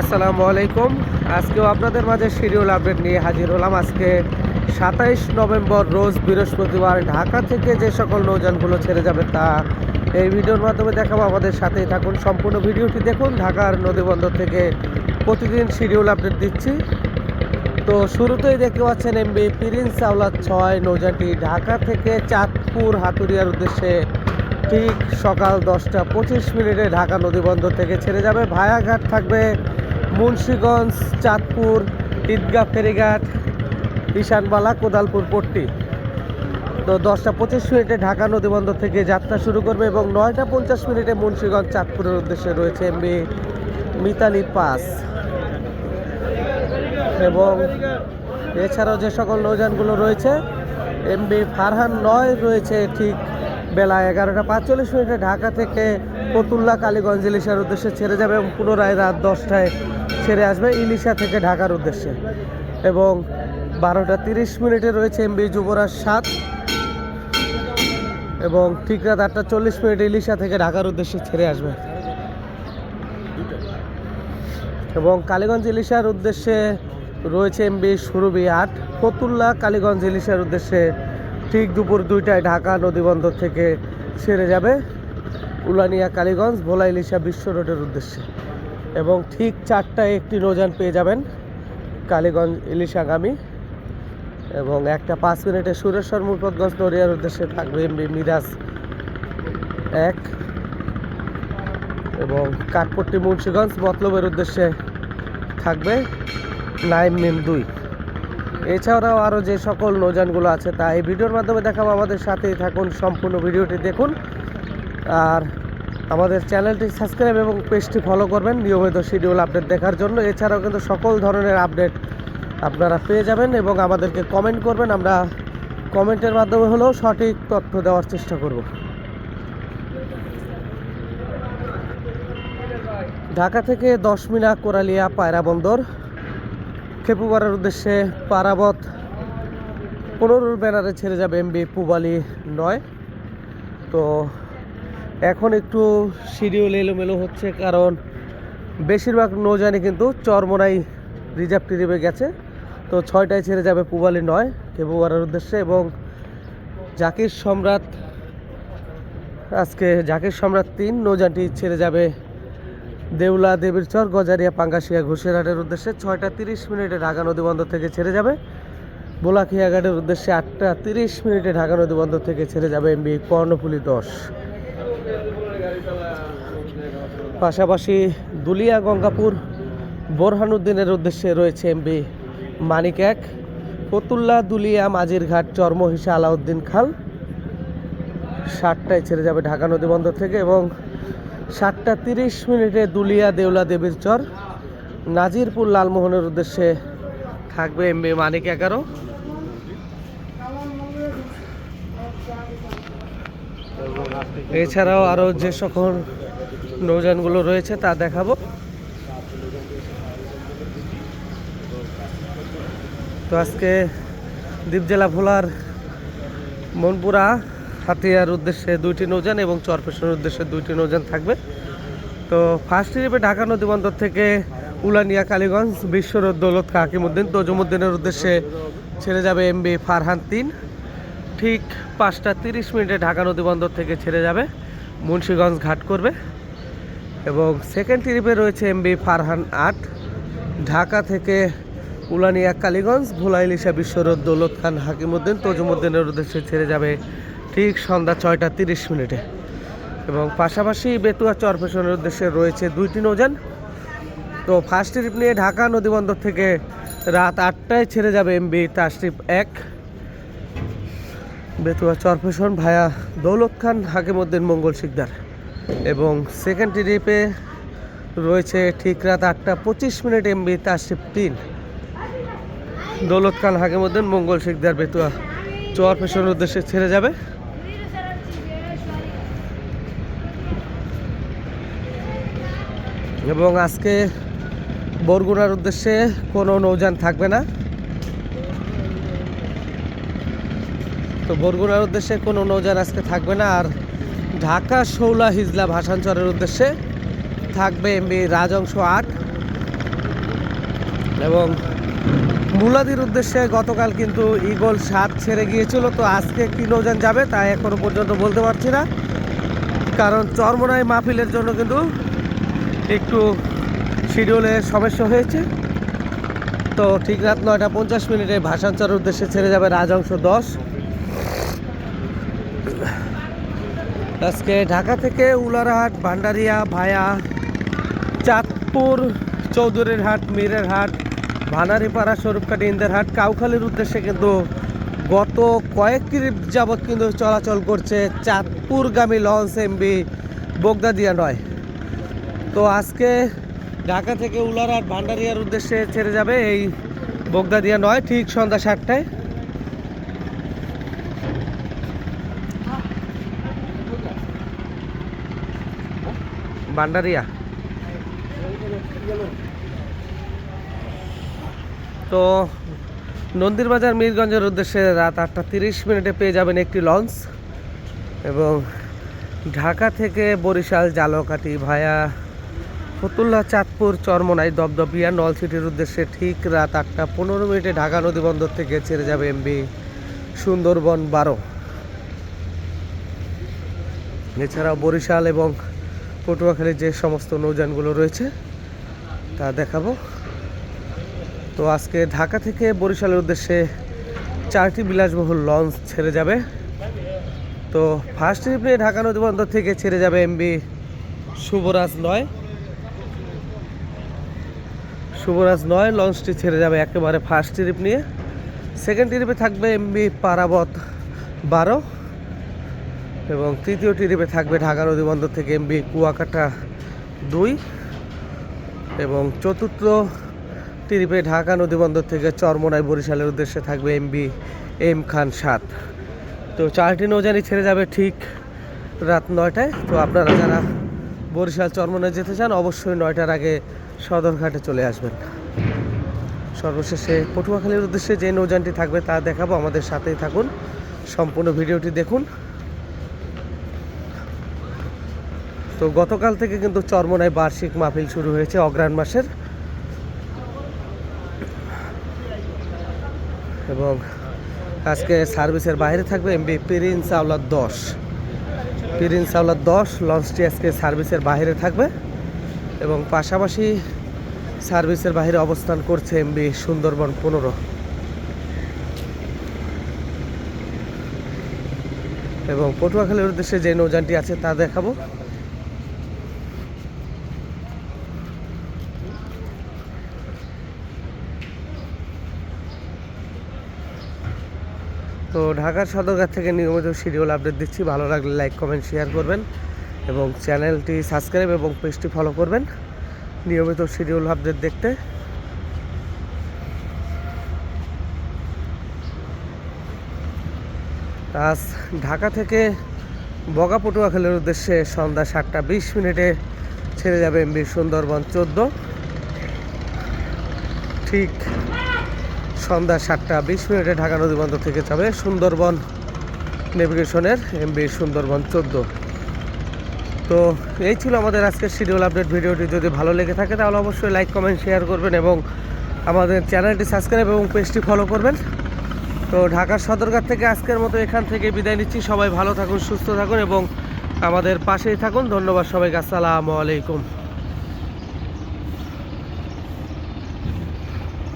আসসালামু আলাইকুম। আজকেও আপনাদের মাঝে শিডিউল আপডেট নিয়ে হাজির হলাম। আজকে সাতাইশ নভেম্বর, রোজ বৃহস্পতিবার ঢাকা থেকে যে সকল নৌযানগুলো ছেড়ে যাবে তা এই ভিডিওর মাধ্যমে দেখাবো। আমাদের সাথেই থাকুন। সম্পূর্ণ ভিডিওটি দেখুন। ঢাকার নদীবন্দর থেকে প্রতিদিন শিডিউল আপডেট দিচ্ছি। তো শুরুতেই দেখতে পাচ্ছেন এমবি প্রিন্স আওলাদ ছয় নৌযানটি ঢাকা থেকে চাঁদপুর হাতুরিয়ার উদ্দেশ্যে ঠিক সকাল দশটা পঁচিশ মিনিটে ঢাকা নদীবন্দর থেকে ছেড়ে যাবে। ভায়াঘাট থাকবে মুন্সীগঞ্জ, চাঁদপুর, ঈদগাহ, ফেরিঘাট, ঈশানবালা, কোদালপুর, পট্টি। তো দশটা পঁচিশ মিনিটে ঢাকা নদীবন্দর থেকে যাত্রা শুরু করবে এবং নয়টা পঞ্চাশ মিনিটে মুন্সীগঞ্জ, চাঁদপুরের উদ্দেশ্যে রয়েছে এমবি মিতালি পাস। এবং এছাড়াও যে সকল নৌযানগুলো রয়েছে, এমবি ফারহান নয় রয়েছে ঠিক বেলা এগারোটা পাঁচচল্লিশ মিনিটে ঢাকা থেকে ফতুল্লা কালীগঞ্জ, ইলিশার উদ্দেশ্যে ছেড়ে যাবে এবং পুনরায় রাত দশটায় ছেড়ে আসবে ইলিশা থেকে ঢাকার উদ্দেশ্যে। এবং বারোটা তিরিশ মিনিটে রয়েছে এমবি যুবরাজ সাত। এবং ঠিক রাত আটটা চল্লিশ মিনিটে ইলিশা থেকে ঢাকার উদ্দেশ্যে ছেড়ে আসবে। এবং কালীগঞ্জ ইলিশার উদ্দেশ্যে রয়েছে এমবি সুরবি আট। ফতুল্লা কালীগঞ্জ ইলিশার উদ্দেশ্যে ঠিক দুপুর দুইটায় ঢাকা নদীবন্দর থেকে ছেড়ে যাবে। উলানিয়া কালীগঞ্জ, ভোলা ইলিশা বিশ্ব রোডের উদ্দেশ্যে। এবং ঠিক চারটায় একটি নৌযান পেয়ে যাবেন কালীগঞ্জ ইলিশাগামী এবং একটা পাঁচ মিনিটে সুরেশ্বর মুরপতগঞ্জ নড়িয়ার উদ্দেশ্যে থাকবে এমবি মিরাজ এক। এবং কাঠপট্টি মুন্সীগঞ্জ মতলবের উদ্দেশ্যে থাকবে নাইম মিম দুই। এছাড়াও আরও যে সকল নৌযানগুলো আছে তা এই ভিডিওর মাধ্যমে দেখাবো। আমাদের সাথেই থাকুন, সম্পূর্ণ ভিডিওটি দেখুন। আর আমাদের চ্যানেলটি সাবস্ক্রাইব এবং পেজটি ফলো করবেন নিয়মিত শিডিউল আপডেট দেখার জন্য। এছাড়াও কিন্তু সকল ধরনের আপডেট আপনারা পেয়ে যাবেন এবং আমাদেরকে কমেন্ট করবেন। আমরা কমেন্টের মাধ্যমে হলেও সঠিক তথ্য দেওয়ার চেষ্টা করব। ঢাকা থেকে দশ মিনা কোরালিয়া পায়রা বন্দর। খেপুপাড়ার উদ্দেশ্যে পারাবত পনেরোর ব্যানারে ছেড়ে যাবে এমবি পুবালি নয়। তো এখন একটু শিডিউল এলোমেলো হচ্ছে, কারণ বেশিরভাগ নৌজানি কিন্তু চরমোনাই রিজার্ভ টিরিবে গেছে। তো ছয়টায় ছেড়ে যাবে পুবালি নয় খেপুপাড়ার উদ্দেশ্যে। এবং জাকির সম্রাট, আজকে জাকির সম্রাট তিন নৌজানটি ছেড়ে যাবে দেউলা দেবীর চর গজারিয়া পাঙ্গাসিয়া ঘুষেরহাটের উদ্দেশ্যে। ছয়টা তিরিশ মিনিটে ঢাকা নদীবন্দর থেকে ছেড়ে যাবে। বোলাখিয়া ঘাটের উদ্দেশ্যে আটটা তিরিশ মিনিটে ঢাকা নদীবন্দর থেকে ছেড়ে যাবে এমবি কর্ণফুলি দশ। পাশাপাশি দুলিয়া গঙ্গাপুর বোরহানুদ্দিনের উদ্দেশ্যে রয়েছে এমবি মানিক এক, ফতুল্লা দুলিয়া মাঝিরঘাট চর্মহিসা আলাউদ্দিন খাল সাতটায় ছেড়ে যাবে ঢাকা নদীবন্দর থেকে এবং সাতটা তিরিশ মিনিটে দুলিয়া দেউলা দেবীর চর। নাজিরপুর লালমোহনের উদ্দেশ্যে থাকবে এমবি মানিক এগারো। এছাড়াও আরও যে সকল নৌযানগুলো রয়েছে তা দেখাবো। তো আজকে দ্বীপ জেলা ভোলার মনপুরা হাতিয়ার উদ্দেশ্যে দুইটি নৌযান এবং চরপেশনের উদ্দেশ্যে দুইটি নৌযান থাকবে। তো ফার্স্ট ট্রিপে ঢাকা নদীবন্দর থেকে উলানিয়া কালীগঞ্জ বিশ্বরোড দৌলত হাকিমুদ্দিন, তজুমুদ্দিনের উদ্দেশ্যে ছেড়ে যাবে এমবি ফারহান তিন। ঠিক পাঁচটা তিরিশ মিনিটে ঢাকা নদীবন্দর থেকে ছেড়ে যাবে। মুন্সীগঞ্জ ঘাট করবে এবং সেকেন্ড ট্রিপে রয়েছে এমবি ফারহান আট, ঢাকা থেকে উলানিয়া কালীগঞ্জ, ভোলা ইলিশা বিশ্বরোড দৌলত খান, হাকিমুদ্দিন, তজুমুদ্দিনের উদ্দেশ্যে ছেড়ে যাবে ঠিক সন্ধ্যা ছয়টা তিরিশ মিনিটে। এবং পাশাপাশি বেতুয়া চরপেশনের উদ্দেশ্যে রয়েছে দুইটি নৌযান। তো ফার্স্ট ট্রিপ নিয়ে ঢাকা নদীবন্দর থেকে রাত আটটায় ছেড়ে যাবে এমবি তার ট্রিপ এক। বেতুয়া চরপেশন ভায়া দৌলত খান হাকিমুদ্দিন মঙ্গল শিকদার। এবং সেকেন্ড ট্রিপে রয়েছে ঠিক রাত আটটা পঁচিশ মিনিট এমবি ট্রিপ তিন। দৌলত খান হাকিমুদ্দিন মঙ্গল শিকদার বেতুয়া চরপেশনের উদ্দেশ্যে ছেড়ে যাবে। এবং আজকে বরগুনার উদ্দেশ্যে কোনো নৌযান থাকবে না। তো বরগুনার উদ্দেশ্যে কোনো নৌযান আজকে থাকবে না, আর ঢাকা শৌলা হিজলা ভাসানচরের উদ্দেশ্যে থাকবে এমবি রাজংশ আট। এবং মুলাদির উদ্দেশ্যে গতকাল কিন্তু ইগল সাত ছেড়ে গিয়েছিল, তো আজকে কি নৌযান যাবে তা এখনও পর্যন্ত বলতে পারছি না। কারণ চরমোনাই মাহফিলের জন্য কিন্তু একটু শিডিউলে সমস্যা হয়েছে। তো ঠিক রাত নয়টা পঞ্চাশ মিনিটে ভাষাঞ্চলের উদ্দেশ্যে ছেড়ে যাবে রাজংশ দশ। আজকে ঢাকা থেকে উলারহাট, ভান্ডারিয়া ভায়া, চাঁদপুর, চৌধুরীর হাট, মীরের হাট, ভানারিপাড়া স্বরূপকাটি ইন্দের হাট, কাউখালীর উদ্দেশ্যে কিন্তু গত কয়েক ট্রিপ যাবৎ কিন্তু চলাচল করছে চাঁদপুরগামী লঞ্চ এমবি বগদাদিয়া নয়। তো আজকে ঢাকা থেকে উলারহাট, ভান্ডারিয়ার উদ্দেশ্যে ছেড়ে যাবে এই বগদাদিয়া নয়, ঠিক সন্ধ্যা সাতটায়। ভান্ডারিয়া তো নন্দীর বাজার মিরগঞ্জের উদ্দেশ্যে রাত আটটা তিরিশ মিনিটে পেয়ে যাবেন একটি লঞ্চ এবং ঢাকা থেকে বরিশাল, জালকাঠি ভায়া ফতুল্লা, চাঁদপুর, চরমনাই দপদপিয়া নলসিটির উদ্দেশ্যে ঠিক রাত আটটা পনেরো মিনিটে ঢাকা নদী বন্দর থেকে ছেড়ে যাবে এমবি সুন্দরবন বারো। এছাড়াও বরিশাল এবং পটুয়াখালীর যে সমস্ত নৌযানগুলো রয়েছে, তা দেখাবো। তো আজকে ঢাকা থেকে বরিশালের উদ্দেশ্যে চারটি বিলাসবহুল লঞ্চ ছেড়ে যাবে। তো ফার্স্ট ট্রিপ ঢাকা নদী বন্দর থেকে ছেড়ে যাবে এমবি শুভরাজ নয়। শুভরাজ নয়, লঞ্চটি ছেড়ে যাবে একেবারে ফার্স্ট ট্রিপ নিয়ে। সেকেন্ড ট্রিপে থাকবে এমবি পারাবত বারো। এবং তৃতীয় ট্রিপে থাকবে ঢাকা নদী বন্দর থেকে এমবি কুয়াকাটা দুই। এবং চতুর্থ ট্রিপে ঢাকা নদী বন্দর থেকে চরমোনাই বরিশালের উদ্দেশ্যে থাকবে এমবি এম খান সাত। তো চারটি নৌজানি ছেড়ে যাবে ঠিক রাত নয়টায়। তো আপনারা যারা বরিশাল চরমোনায় যেতে চান, অবশ্যই নয়টার আগে সদরঘাটে চলে আসবেন। সর্বশেষে পটুয়াখালীর উদ্দেশ্যে যে নৌযানটি থাকবে তা দেখাবো। আমাদের সাথেই থাকুন। সম্পূর্ণ ভিডিওটি দেখুন। তো গতকাল থেকে কিন্তু চরমোনায় বার্ষিক মাহফিল শুরু হয়েছে অগ্রাণ মাসের। এবং আজকে সার্ভিসের বাইরে থাকবে এমবি পিরিন চাওলার দশ। পিরিন চাওলার দশ লঞ্চটি আজকে সার্ভিসের বাইরে থাকবে এবং পাশাপাশি সার্ভিসের বাইরে অবস্থান করছে এমবি সুন্দরবন পনেরো। এবং পটুয়াখালীর উদ্দেশ্যে যে নৌযানটি আছে তা দেখাবো। তো ঢাকার সদরঘাট থেকে নিয়মিত শিডিউল আপডেট দিচ্ছি। ভালো লাগলে লাইক, কমেন্ট, শেয়ার করবেন এবং চ্যানেলটি সাবস্ক্রাইব এবং পেজটি ফলো করবেন নিয়মিত শিডিউল আপডেট দেখতে। আজ ঢাকা থেকে বগা পটুয়াখালীর উদ্দেশ্যে সন্ধ্যা সাতটা বিশ মিনিটে ছেড়ে যাবে এমবি সুন্দরবন চোদ্দ। ঠিক সন্ধ্যা সাতটা বিশ মিনিটে ঢাকা নদী বন্দর থেকে যাবে সুন্দরবন নেভিগেশনের এমবি সুন্দরবন চোদ্দ। তো এই ছিল আমাদের আজকের শিডিউল আপডেট। ভিডিওটি যদি ভালো লেগে থাকে তাহলে অবশ্যই লাইক, কমেন্ট, শেয়ার করবেন এবং আমাদের চ্যানেলটি সাবস্ক্রাইব এবং পেজটি ফলো করবেন। তো ঢাকার সদরঘাট থেকে আজকের মতো এখান থেকে বিদায় নিচ্ছি। সবাই ভালো থাকুন, সুস্থ থাকুন এবং আমাদের পাশেই থাকুন। ধন্যবাদ সবাইকে। আসসালামু আলাইকুম।